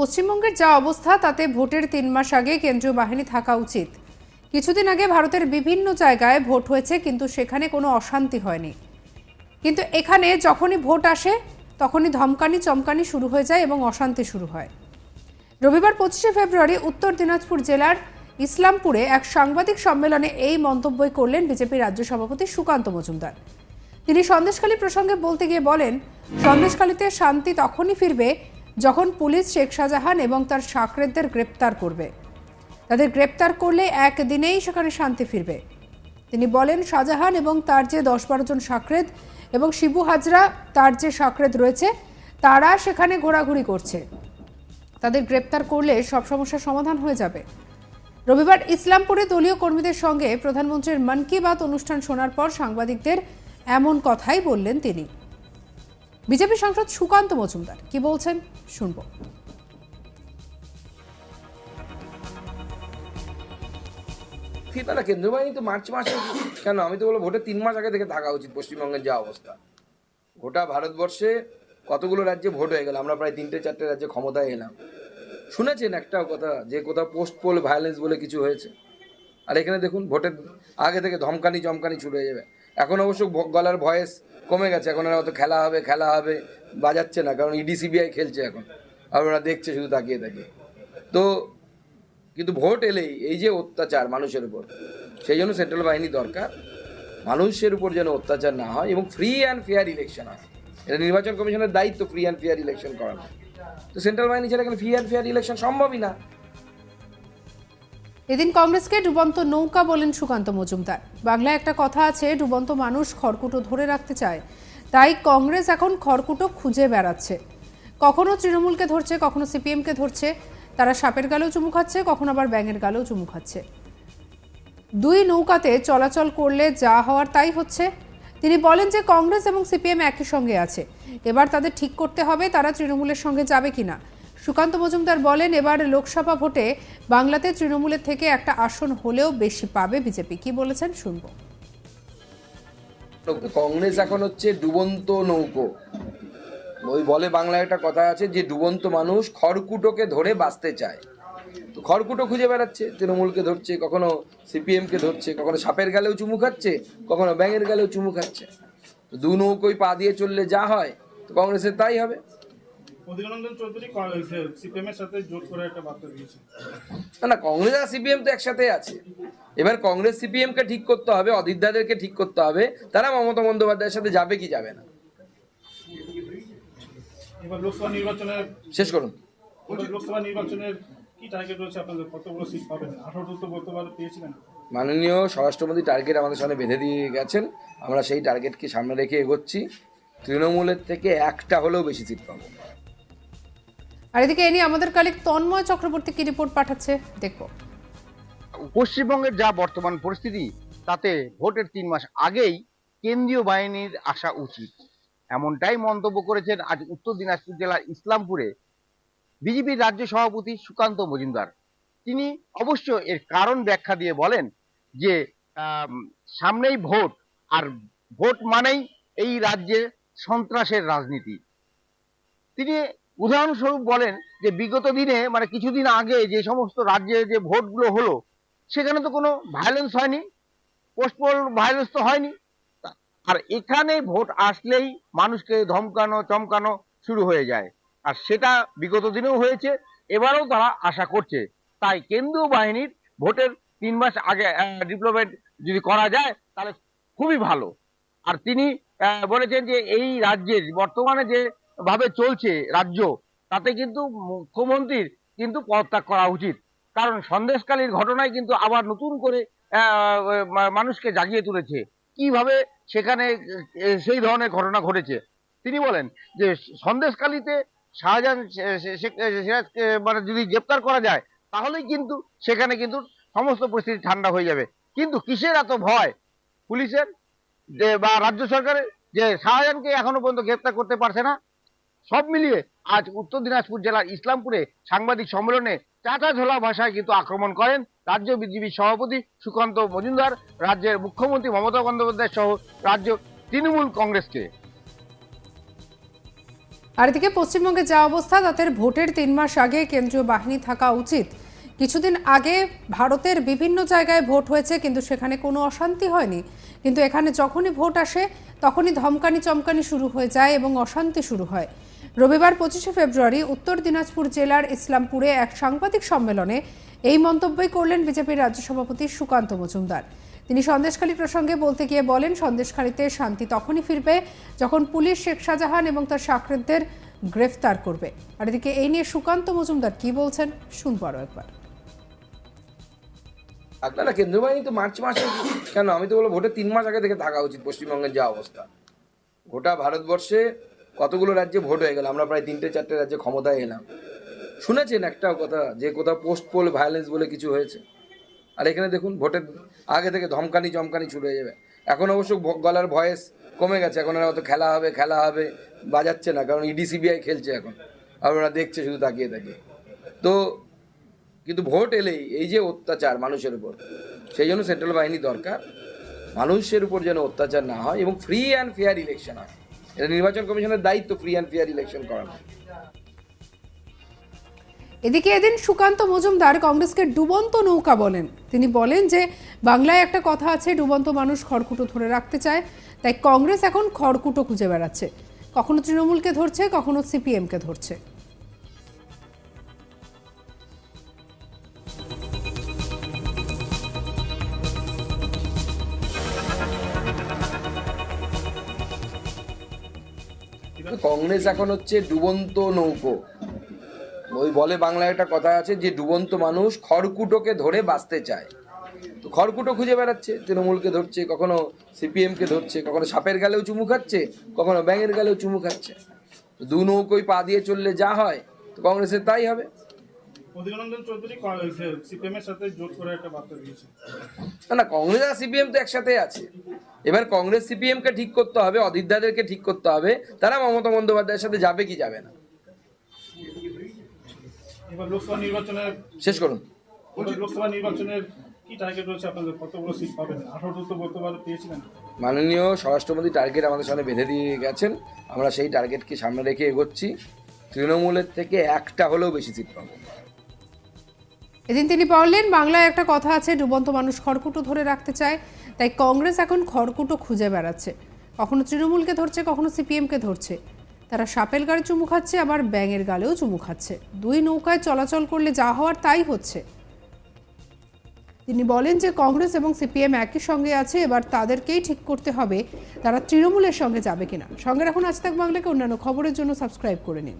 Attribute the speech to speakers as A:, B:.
A: পশ্চিমবঙ্গের যা অবস্থা, তাতে ভোটের তিন মাস আগে কেন্দ্রীয় বাহিনী থাকা উচিত। কিছুদিন আগে ভারতের বিভিন্ন জায়গায় ভোট হয়েছে, কিন্তু সেখানে কোনো অশান্তি হয়নি। কিন্তু এখানে যখনই ভোট আসে, তখনই ধমকানি, চমকানি শুরু হয়ে যায় এবং অশান্তি শুরু হয়। রবিবার পঁচিশে ফেব্রুয়ারি উত্তর দিনাজপুর জেলার ইসলামপুরে এক সাংবাদিক সম্মেলনে এই মন্তব্যই করলেন বিজেপি রাজ্য সভাপতি সুকান্ত মজুমদার। তিনি সন্দেশখালী প্রসঙ্গে বলতে গিয়ে বলেন, সন্দেশখালীতে শান্তি তখনই ফিরবে যখন পুলিশ শেখ শাহজাহান এবং তার সাকরেদদের গ্রেপ্তার করবে। তাদের গ্রেপ্তার করলে একদিনেই সেখানে শান্তি ফিরবে। তিনি বলেন, শাহজাহান এবং তার যে দশ বারো জন সাকরেদ এবং শিবু হাজরা, তার যে সাকরেদ রয়েছে, তারা সেখানে ঘোরাঘুরি করছে। তাদের গ্রেপ্তার করলে সব সমস্যার সমাধান হয়ে যাবে। রবিবার ইসলামপুরে দলীয় কর্মীদের সঙ্গে প্রধানমন্ত্রীর মন কি বাত অনুষ্ঠান শোনার পর সাংবাদিকদের এমন কথাই বললেন তিনি। বিজেপি সাংসদ সুকান্ত মজুমদার, কি বলছেন? শুনব।
B: কি তাহলে কেন্দ্রীয় বাহিনী তো মার্চ মাসে কেন? আমি তো বলব ভোটের তিন মাস আগে থেকে থাকা উচিত পশ্চিমবঙ্গের যা অবস্থা। গোটা ভারতবর্ষে কতগুলো রাজ্যে ভোট হয়ে গেল? আমরা প্রায় তিনটে চারটে রাজ্যে ক্ষমতায় এলাম। শুনেছেন একটা কথা, যে কোথাও পোস্ট পোল ভায়োলেন্স বলে কিছু হয়েছে। আর এখানে দেখুন, ভোটের আগে থেকে ধমকানি চমকানি শুরু হয়ে যাবে। এখন অবশ্য গলার ভয়েস কমে গেছে, এখন ওরা অত খেলা হবে খেলা হবে, বাজাচ্ছে না, কারণ ইডি, সিবিআই খেলছে এখন, আর ওরা দেখছে শুধু তাকিয়ে তাকিয়ে। তো কিন্তু ভোট এলেই এই যে অত্যাচার মানুষের উপর, সেই জন্য সেন্ট্রাল বাহিনী দরকার, মানুষের উপর যেন অত্যাচার না হয় এবং ফ্রি অ্যান্ড ফেয়ার ইলেকশন হয়। এটা নির্বাচন কমিশনের দায়িত্ব ফ্রি অ্যান্ড ফেয়ার ইলেকশন করানো। তো সেন্ট্রাল বাহিনী ছাড়া এখানে ফ্রি অ্যান্ড ফেয়ার ইলেকশন সম্ভবই না।
A: এদিন কংগ্রেসকে ডুবন্ত নৌকা বলেন সুকান্ত মজুমদার। বাংলায় একটা কথা আছে, ডুবন্ত মানুষ খড়কুটো ধরে রাখতে চায়। তাই কংগ্রেস এখন খড়কুটো খুঁজে বেড়াচ্ছে। কখনো তৃণমূলকে ধরছে, কখনো সিপিএমকে ধরছে। তারা সাপের গালেও চুমু খাচ্ছে, কখনো আবার ব্যাঙের গালেও চুমু খাচ্ছে। দুই নৌকাতে চলাচল করলে যা হওয়ার তাই হচ্ছে। তিনি বলেন যে কংগ্রেস এবং সিপিএম একই সঙ্গে আছে। এবার তাদের ঠিক করতে হবে তারা তৃণমূলের সঙ্গে যাবে কিনা। সুকান্ত মজুমদার বলেন, এবার লোকসভা ভোটে বাংলাতে তৃণমূলের থেকে একটা আসন হলেও বেশি পাবে বিজেপি। কি বলেছেন, শুনব।
B: কংগ্রেস এখন হচ্ছে ডুবন্ত নৌকো। ওই বলে বাংলায় একটা কথা আছে যে, ডুবন্ত মানুষ খড়কুটোকে ধরে বাঁচতে চায়। তো খড়কুটো খুঁজে বেড়াচ্ছে, তৃণমূলকে ধরছে, কখনো সিপিএমকে ধরছে, কখনো সাপের গালেও চুমু খাচ্ছে, কখনো ব্যাঙের গালেও চুমু খাচ্ছে। দু নৌকোই পা দিয়ে চললে যা হয়, তো কংগ্রেসের তাই হবে।
C: অধীররঞ্জন চৌধুরী সিপিএম এর সাথে জোট করে একটা বার্তা দিয়েছে।
B: না না কংগ্রেস আর সিপিএম তো একসাথে আছে। এবার কংগ্রেস সিপিএম কে ঠিক করতে হবে অদিতদাদেরকে ঠিক করতে হবে তারা মমতা বন্দ্যোপাধ্যায়ের সাথে যাবে কি যাবে না।
C: এবার লোকসভা নির্বাচনের
B: শেষ করুন।
C: লোকসভা নির্বাচনের কি টার্গেট রয়েছে আপনাদের? কতগুলো সিট পাবেন? আঠারোটা তো গতবার পেয়েছিলেন।
B: মাননীয় স্বরাষ্ট্রমন্ত্রী টার্গেট আমাদের সামনে বেঁধে দিয়ে গেছেন। আমরা সেই টার্গেটকে সামনে রেখে এগোচ্ছি। তৃণমূলের থেকে একটা হলেও বেশি সিট পাবো।
A: আর এদিকে এ নিয়ে আমাদের কালিক তন্ময় চক্রবর্তী কি রিপোর্ট পাঠাচ্ছে? দেখব
D: পশ্চিমবঙ্গের যা বর্তমান পরিস্থিতি, তাতে ভোটের তিন মাস আগেই কেন্দ্রীয় বাহিনীর আসা উচিত। এমনটাই মন্তব্য করেছেন আজ উত্তর দিনাজপুর জেলার ইসলামপুরে বিজেপির রাজ্য সভাপতি সুকান্ত মজুমদার। তিনি অবশ্য এর কারণ ব্যাখ্যা দিয়ে বলেন যে সামনেই ভোট, আর ভোট মানেই এই রাজ্যে সন্ত্রাসের রাজনীতি। তিনি উদাহরণস্বরূপ বলেন যে বিগত দিনে মানে কিছুদিন আগে যে সমস্ত রাজ্যে যে ভোটগুলো হলো, সেখানে তো কোনো ভায়োলেন্স হয়নি পোস্টপোল ভায়োলেন্স তো হয়নি। আর এখানে ভোট আসলেই মানুষকে ধমকানো, চমকানো শুরু হয়ে যায়। আর সেটা বিগত দিনেও হয়েছে, এবারেও তারা আশা করছে। তাই কেন্দ্রীয় বাহিনীর ভোটের তিন মাস আগে ডিপ্লোমেট যদি করা যায়, তাহলে খুবই ভালো। আর তিনি বলেছেন যে এই রাজ্যের বর্তমানে যে ভাবে চলছে রাজ্য, তাতে কিন্তু মুখ্যমন্ত্রীর কিন্তু পদত্যাগ করা উচিত। কারণ সন্দেশকালীর ঘটনায় কিন্তু আবার নতুন করে মানুষকে জাগিয়ে তুলেছে। কীভাবে সেখানে সেই ধরনের ঘটনা ঘটেছে? তিনি বলেন যে, সন্দেশকালীতে শাহজাহান মানে যদি গ্রেপ্তার করা যায়, তাহলেই কিন্তু সেখানে কিন্তু সমস্ত পরিস্থিতি ঠান্ডা হয়ে যাবে। কিন্তু কিসের এত ভয়? পুলিশের? যে, বা রাজ্য সরকারের? যে, শাহজাহানকে এখনও পর্যন্ত গ্রেপ্তার করতে পারছে না। সব মিলিয়ে আজ উত্তর দিনাজপুর জেলার ইসলামপুরে সাংবাদিক সম্মেলনে চাটা ঝোলা ভাষায় কিন্তু আক্রমণ করেন রাজ্য বিজেপি সভাপতি সুকান্ত মজুমদার, রাজ্যের মুখ্যমন্ত্রী মমতা বন্দ্যোপাধ্যায় সহ রাজ্য তৃণমূল কংগ্রেসকে।
A: আর এদিকে পশ্চিমবঙ্গে যা অবস্থা, তাদের ভোটের তিন মাস আগে কেন্দ্রীয় বাহিনী থাকা উচিত। কিছুদিন আগে ভারতের বিভিন্ন জায়গায় ভোট হয়েছে, কিন্তু সেখানে কোনো অশান্তি হয়নি। কিন্তু এখানে যখনই ভোট আসে, তখনই ধমকানি চমকানি শুরু হয়ে যায় এবং অশান্তি শুরু হয়। রবিবার পঁচিশে ফেব্রুয়ারি উত্তর দিনাজপুর জেলার ইসলামপুরে এক সাংবাদিক সম্মেলনে এই মন্তব্যই করলেন বিজেপির রাজ্য সভাপতি সুকান্ত মজুমদার। তিনি সন্দেশখালী প্রসঙ্গে বলতে গিয়ে বলেন, সন্দেশখালীতে শান্তি তখনই ফিরবে যখন পুলিশ শেখ শাহজাহান এবং তার সাকরেদদের গ্রেফতার করবে। আর এদিকে এই নিয়ে সুকান্ত মজুমদার কি বলছেন শুনব আরও একবার।
B: আপনারা কেন্দ্রীয় বাহিনী তো মার্চ মাসে কেন? আমি তো বলব, ভোটের তিন মাস আগে থেকে থাকা উচিত পশ্চিমবঙ্গের যা অবস্থা। গোটা ভারতবর্ষে কতগুলো রাজ্যে ভোট হয়ে গেল? আমরা প্রায় তিনটে, চারটে রাজ্যে ক্ষমতায় এলাম। শুনেছেন একটা কথা, যে কোথাও পোস্ট পোল ভায়োলেন্স বলে কিছু হয়েছে। আর এখানে দেখুন, ভোটের আগে থেকে ধমকানি চমকানি শুরু হয়ে যাবে। এখন অবশ্য গলার ভয়েস কমে গেছে। এখন ওরা অত খেলা হবে খেলা হবে, বাজাচ্ছে না। কারণ ইডি, সিবিআই খেলছে এখন। আর ওরা দেখছে শুধু তাকিয়ে তাকিয়ে। তো কিন্তু ভোট এলেই এই যে অত্যাচার মানুষের উপর, সেই জন্য সেন্ট্রাল বাহিনী দরকার। মানুষের উপর যেন অত্যাচার না হয় এবং ফ্রি অ্যান্ড ফেয়ার ইলেকশন হয়। এটা নির্বাচন কমিশনের দায়িত্ব ফ্রি অ্যান্ড ফেয়ার ইলেকশন করানো।
A: এদিকে এদিন সুকান্ত মজুমদার কংগ্রেসকে ডুবন্ত নৌকা বলেন। তিনি বলেন যে, বাংলায় একটা কথা আছে, ডুবন্ত মানুষ খড়কুটো ধরে রাখতে চায়, তাই কংগ্রেস এখন খড়কুটো খুঁজে বেড়াচ্ছে। কখনো তৃণমূলকে ধরছে, কখনো সিপিএমকে ধরছে।
B: কংগ্রেস এখন হচ্ছে ডুবন্ত নৌকো। ওই বলে বাংলায় একটা কথা আছে যে, ডুবন্ত মানুষ খড়কুটোকে ধরে বাঁচতে চায়। তো খড়কুটো খুঁজে বেড়াচ্ছে, তৃণমূলকে ধরছে, কখনো সিপিএমকে ধরছে, কখনো সাপের গালেও চুমু খাচ্ছে, কখনো ব্যাঙের গালেও চুমু খাচ্ছে। দু নৌকোই পা দিয়ে চললে যা হয়, তো কংগ্রেসের তাই হবে।
C: অধীররঞ্জন চৌধুরী সিপিএম এর সাথে জোট করে একটা বার্তা দিয়েছে।
B: না না কংগ্রেস আর সিপিএম তো একসাথে আছে। এবার কংগ্রেস সিপিএম কে ঠিক করতে হবে অদিতদাদেরকে ঠিক করতে হবে তারা মমতা বন্দ্যোপাধ্যায়ের সাথে যাবে কি যাবে না।
C: এবার লোকসভা নির্বাচনের
B: শেষ করুন।
C: লোকসভা নির্বাচনের
B: মাননীয় স্বরাষ্ট্রমন্ত্রী টার্গেট আমাদের সামনে বেঁধে দিয়ে গেছেন। আমরা সেই টার্গেটকে সামনে রেখে এগোচ্ছি। তৃণমূলের থেকে একটা হলেও বেশি সিট পাবো।
A: এদিন তিনি বললেন, বাংলায় একটা কথা আছে, ডুবন্ত মানুষ খড়কুটো ধরে রাখতে চায়, তাই কংগ্রেস এখন খড়কুটো খুঁজে বেড়াচ্ছে। কখনো তৃণমূলকে ধরছে, কখনো সিপিএমকে ধরছে। তারা সাপের গালে চুমু খাচ্ছে, আবার ব্যাঙের গালেও চুমু খাচ্ছে। দুই নৌকায় চলাচল করলে যা হওয়ার তাই হচ্ছে। তিনি বলেন যে, কংগ্রেস এবং সিপিএম একই সঙ্গে আছে, এবার তাদেরকেই ঠিক করতে হবে, তারা তৃণমূলের সঙ্গে যাবে কিনা। সঙ্গে রাখুন আজ তাক বাংলাকে, অন্যান্য খবরের জন্য সাবস্ক্রাইব করে নিন।